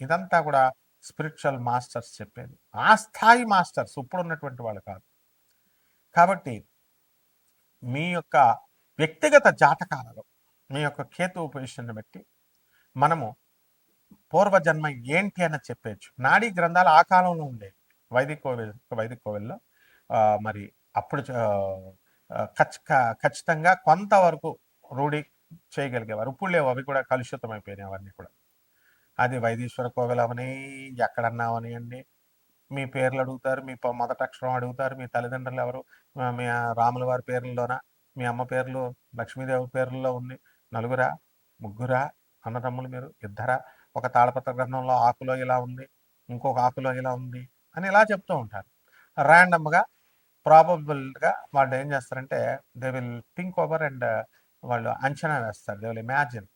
ఇదంతా కూడా spiritual masters చెప్పేది. ఆ స్థాయి మాస్టర్స్ ఇప్పుడు ఉన్నటువంటి వాళ్ళు కాదు. కాబట్టి మీ యొక్క వ్యక్తిగత జాతకాలలో మీ యొక్క కేతు పొజిషన్ని బట్టి మనము పూర్వజన్మ ఏంటి అని చెప్పచ్చు నాడీ గ్రంథాలు ఆ కాలంలో ఉండేవి వైదిక కోవిల్ వైదిక కోవిల్లో మరి అప్పుడు ఖచ్చితంగా కొంతవరకు రూఢి చేయగలిగేవారు. ఇప్పుడు లేవు అవి కూడా కలుషితం అయిపోయినాయి అవన్నీ కూడా. అది వైదీశ్వర కోవిల్ ఎక్కడన్నావని అండి. మీ పేర్లు అడుగుతారు మీ మొదట మొదటి అక్షరం అడుగుతారు మీ తల్లిదండ్రులు ఎవరు? మీ రాముల వారి పేర్లలోన? మీ అమ్మ పేర్లు లక్ష్మీదేవి పేర్లలో ఉంది నలుగురా ముగ్గురా అన్నదమ్ములు మీరు ఇద్దరా? ఒక తాళపత్ర గ్రంథంలో ఆకులో ఇలా ఉంది ఇంకొక ఆకులో ఇలా ఉంది అని ఇలా చెప్తూ ఉంటారు. ర్యాండమ్గా ప్రాబబుల్గా వాళ్ళు ఏం చేస్తారంటే they will think over and వాళ్ళు అంచనా వేస్తారు. They will imagine.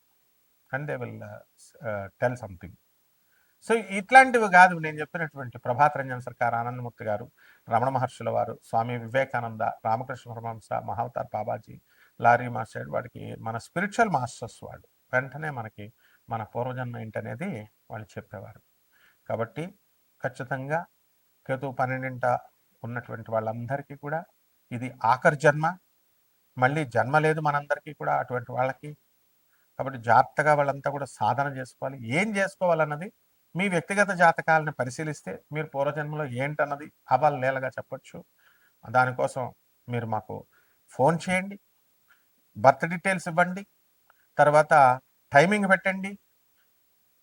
And they will tell something so ఇట్లాంటివి కాదు. నేను చెప్పినటువంటి ప్రభాత్ రంజన్ సర్కార్ ఆనందమూర్తి గారు రమణ మహర్షుల వారు స్వామి వివేకానంద రామకృష్ణ పరమహంస మహావతార్ బాబాజీ లారీ మాస్టర్ వాడికి మన స్పిరిచువల్ మాస్టర్స్ వాళ్ళు వెంటనే మనకి మన పూర్వజన్మ ఏంటనేది వాళ్ళు చెప్పేవారు. కాబట్టి ఖచ్చితంగా కేతు పన్నెండింట ఉన్నటువంటి వాళ్ళందరికీ కూడా ఇది ఆఖరి జన్మ. మళ్ళీ జన్మ లేదు మనందరికీ కూడా అటువంటి వాళ్ళకి కాబట్టి జాగ్రత్తగా వాళ్ళంతా కూడా సాధన చేసుకోవాలి. ఏం చేసుకోవాలన్నది మీ వ్యక్తిగత జాతకాలను పరిశీలిస్తే మీరు పూర్వజన్మలో ఏంటన్నది అవాలు నేలగా చెప్పొచ్చు. దానికోసం మీరు మాకు ఫోన్ చేయండి బర్త్ డీటెయిల్స్ ఇవ్వండి తర్వాత టైమింగ్ పెట్టండి.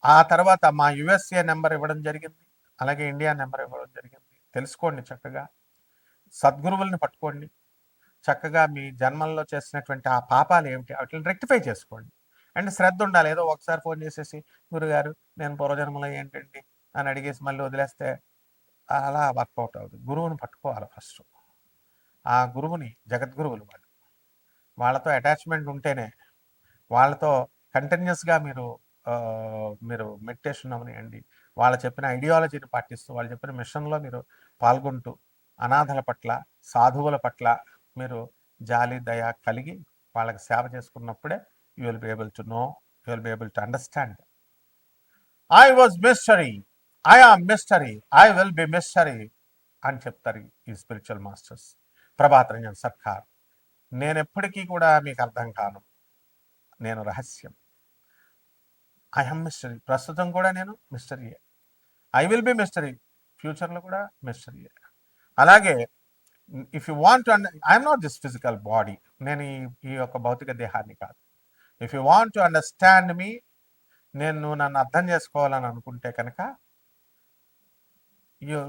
ఆ తర్వాత మా యుఎస్ఏ నెంబర్ ఇవ్వడం జరిగింది అలాగే ఇండియా నెంబర్ ఇవ్వడం జరిగింది. తెలుసుకోండి చక్కగా. సద్గురువుల్ని పట్టుకోండి. చక్కగా మీ జన్మల్లో చేసినటువంటి ఆ పాపాలు ఏమిటి? వాటిని రెక్టిఫై చేసుకోండి. అండ్ శ్రద్ధ ఉండాలి ఏదో ఒకసారి ఫోన్ చేసేసి గురుగారు నేను పూర్వజన్మలో ఏంటండి? అని అడిగేసి మళ్ళీ వదిలేస్తే అలా వర్కౌట్ అవుతుంది గురువుని పట్టుకోవాలి ఫస్ట్. ఆ గురువుని జగద్గురువులు వాళ్ళు. వాళ్ళతో అటాచ్మెంట్ ఉంటేనే వాళ్ళతో కంటిన్యూస్గా మీరు మీరు మెడిటేషన్ అవనియండి వాళ్ళు చెప్పిన ఐడియాలజీని పాటిస్తూ వాళ్ళు చెప్పిన మిషన్లో మీరు పాల్గొంటూ అనాథల పట్ల సాధువుల పట్ల మీరు జాలి దయ కలిగి వాళ్ళకి సేవ చేసుకున్నప్పుడే you will be able to know you will be able to understand I was mystery I am mystery I will be mystery అని చెప్తారు ఈ స్పిరిచువల్ మాస్టర్స్ ప్రభాత్ రంజన్ సర్కార్ నేను ఎప్పటికీ కూడా మీకు అర్థం కాను. నేను రహస్యం. ఐ హమ్ మిస్టరీ ప్రస్తుతం కూడా నేను మిస్టరీయే ఐ విల్ బి మిస్టరీ ఫ్యూచర్లో కూడా మిస్టరీయే అలాగే if you want to I'm not this physical body నేను ఈ ఈ యొక్క భౌతిక దేహాన్ని కాదు. If you want to understand మీ నేను నువ్వు నన్ను అర్థం చేసుకోవాలని అనుకుంటే కనుక you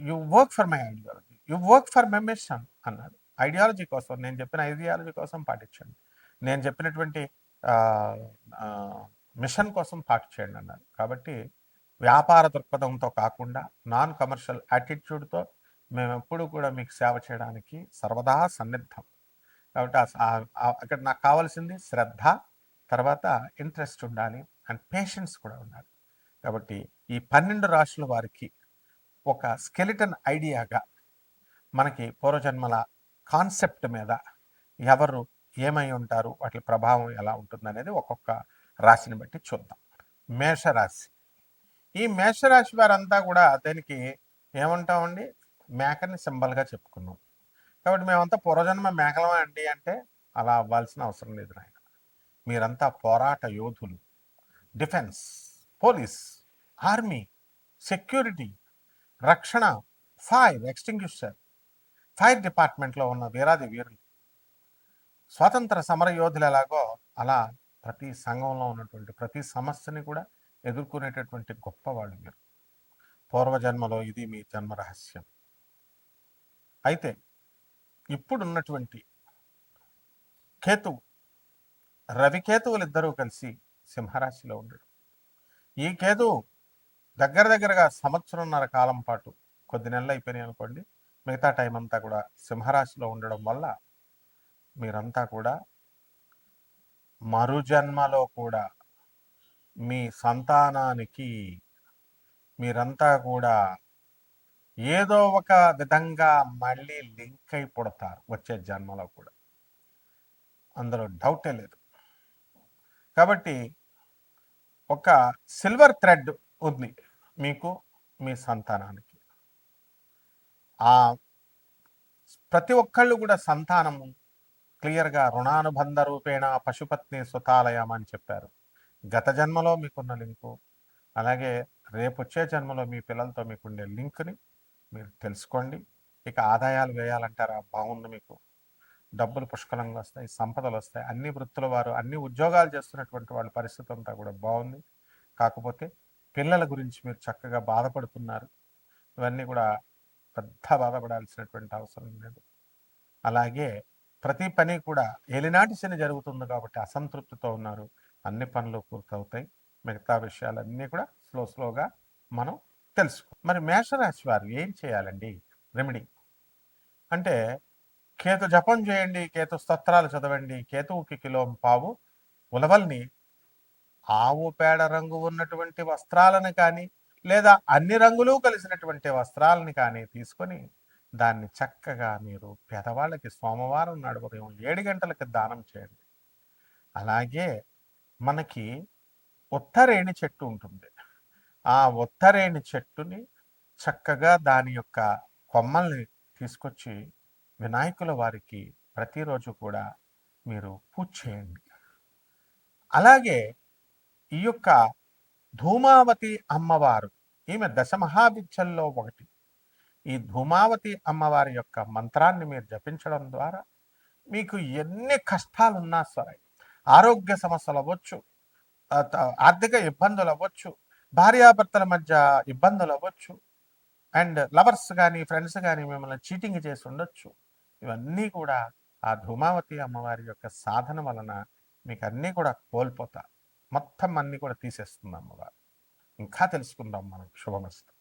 you work for my ideology you work for my mission అన్నాడు. ఐడియాలజీ కోసం నేను చెప్పిన ఐడియాలజీ కోసం పాటించండి. నేను చెప్పినటువంటి మిషన్ కోసం పాటించండి అన్నాడు. కాబట్టి వ్యాపార దృక్పథంతో కాకుండా నాన్ కమర్షియల్ యాటిట్యూడ్తో మేము ఎప్పుడు కూడా మీకు సేవ చేయడానికి సర్వదా సన్నిద్ధం. కాబట్టి అక్కడ నాకు కావాల్సింది శ్రద్ధ తర్వాత ఇంట్రెస్ట్ ఉండాలి అండ్ పేషెన్స్ కూడా ఉండాలి. కాబట్టి ఈ పన్నెండు రాశుల వారికి ఒక స్కెలిటన్ ఐడియాగా మనకి పూర్వజన్మల కాన్సెప్ట్ మీద ఎవరు ఏమై ఉంటారు వాటి ప్రభావం ఎలా ఉంటుంది అనేది ఒక్కొక్క రాశిని బట్టి చూద్దాం. మేషరాశి. ఈ మేషరాశి వారంతా కూడా దీనికి ఏమంటామండి? మేకని సింబల్గా చెప్పుకున్నాం. కాబట్టి మేమంతా పూర్వజన్మ మేకలమే అండి అంటే అలా అవ్వాల్సిన అవసరం లేదు నాయన. మీరంతా పోరాట యోధులు. డిఫెన్స్ పోలీస్ ఆర్మీ సెక్యూరిటీ రక్షణ ఫైర్ ఎక్స్టింగ్విషర్ ఫైర్ డిపార్ట్మెంట్లో ఉన్న వీరాది వీరులు. స్వాతంత్ర సమర యోధులు ఎలాగో అలా ప్రతి సంఘంలో ఉన్నటువంటి ప్రతి సమస్యని కూడా ఎదుర్కొనేటటువంటి గొప్పవాళ్ళు మీరు పూర్వజన్మలో ఇది మీ జన్మ రహస్యం. అయితే ఇప్పుడున్నటువంటి కేతువు రవికేతువులు ఇద్దరూ కలిసి సింహరాశిలో ఉండడు. ఈ కేతువు దగ్గర దగ్గరగా సంవత్సరంన్నర కాలం పాటు కొద్ది నెలలు అయిపోయినాయి అనుకోండి మిగతా టైం అంతా కూడా సింహరాశిలో ఉండడం వల్ల మీరంతా కూడా మరుజన్మలో కూడా మీ సంతానానికి మీరంతా కూడా ఏదో ఒక విధంగా మళ్ళీ లింక్ అయి పుడతారు వచ్చే జన్మలో కూడా. అందులో డౌటే లేదు. కాబట్టి ఒక సిల్వర్ థ్రెడ్ ఉంది మీకు మీ సంతానానికి. ఆ ప్రతి ఒక్కళ్ళు కూడా సంతానము క్లియర్గా రుణానుబంధ రూపేణ పశుపత్ని సుతాలయం అని చెప్పారు. గత జన్మలో మీకున్న లింకు అలాగే రేపు వచ్చే జన్మలో మీ పిల్లలతో మీకుండే లింక్ని మీరు తెలుసుకోండి. ఇక ఆదాయాలు వేయాలంటారా? బాగుంది మీకు. డబ్బులు పుష్కలంగా వస్తాయి సంపదలు వస్తాయి. అన్ని వృత్తుల వారు అన్ని ఉద్యోగాలు చేస్తున్నటువంటి వాళ్ళ పరిస్థితి అంతా కూడా బాగుంది. కాకపోతే పిల్లల గురించి మీరు చక్కగా బాధపడుతున్నారు. ఇవన్నీ కూడా పెద్ద బాధపడాల్సినటువంటి అవసరం లేదు. అలాగే ప్రతి పని కూడా ఏలినాటి శని జరుగుతుంది కాబట్టి అసంతృప్తితో ఉన్నారు. అన్ని పనులు పూర్తవుతాయి. మిగతా విషయాలన్నీ కూడా స్లో స్లోగా మనం తెలుసుకో. మరి మేషరాశి వారు ఏం చేయాలండి? రెమెడీ. అంటే కేతు జపం చేయండి కేతు స్తోత్రాలు చదవండి కేతువుకి కిలో పావు ఉలవల్ని ఆవు పేడ రంగు ఉన్నటువంటి వస్త్రాలను కానీ లేదా అన్ని రంగులు కలిసినటువంటి వస్త్రాలని కానీ తీసుకొని దాన్ని చక్కగా మీరు పేదవాళ్ళకి సోమవారం నాడు ఉదయం ఏడు గంటలకి దానం చేయండి. అలాగే మనకి ఉత్తరేణి చెట్టు ఉంటుంది. ఆ ఉత్తరేణి చెట్టుని చక్కగా దాని యొక్క కొమ్మల్ని తీసుకొచ్చి వినాయకుల వారికి ప్రతిరోజు కూడా మీరు పూజ చేయండి. అలాగే ఈ యొక్క ధూమావతి అమ్మవారు ఈమె దశమహావిద్యల్లో ఒకటి. ఈ ధూమావతి అమ్మవారి యొక్క మంత్రాన్ని మీరు జపించడం ద్వారా మీకు ఎన్ని కష్టాలున్నా సరే ఆరోగ్య సమస్యలు అవ్వచ్చు ఆర్థిక ఇబ్బందులు అవ్వచ్చు భార్యాభర్తల మధ్య ఇబ్బందులు అవ్వచ్చు. అండ్ లవర్స్ కానీ ఫ్రెండ్స్ కానీ మిమ్మల్ని చీటింగ్ చేసి ఉండొచ్చు. ఇవన్నీ కూడా ఆ ధూమావతి అమ్మవారి యొక్క సాధన వలన మీకు అన్నీ కూడా కోల్పోతారు మొత్తం అన్నీ కూడా తీసేస్తుంది అమ్మవారు. ఇంకా తెలుసుకుందాం మనం. శుభమస్తు.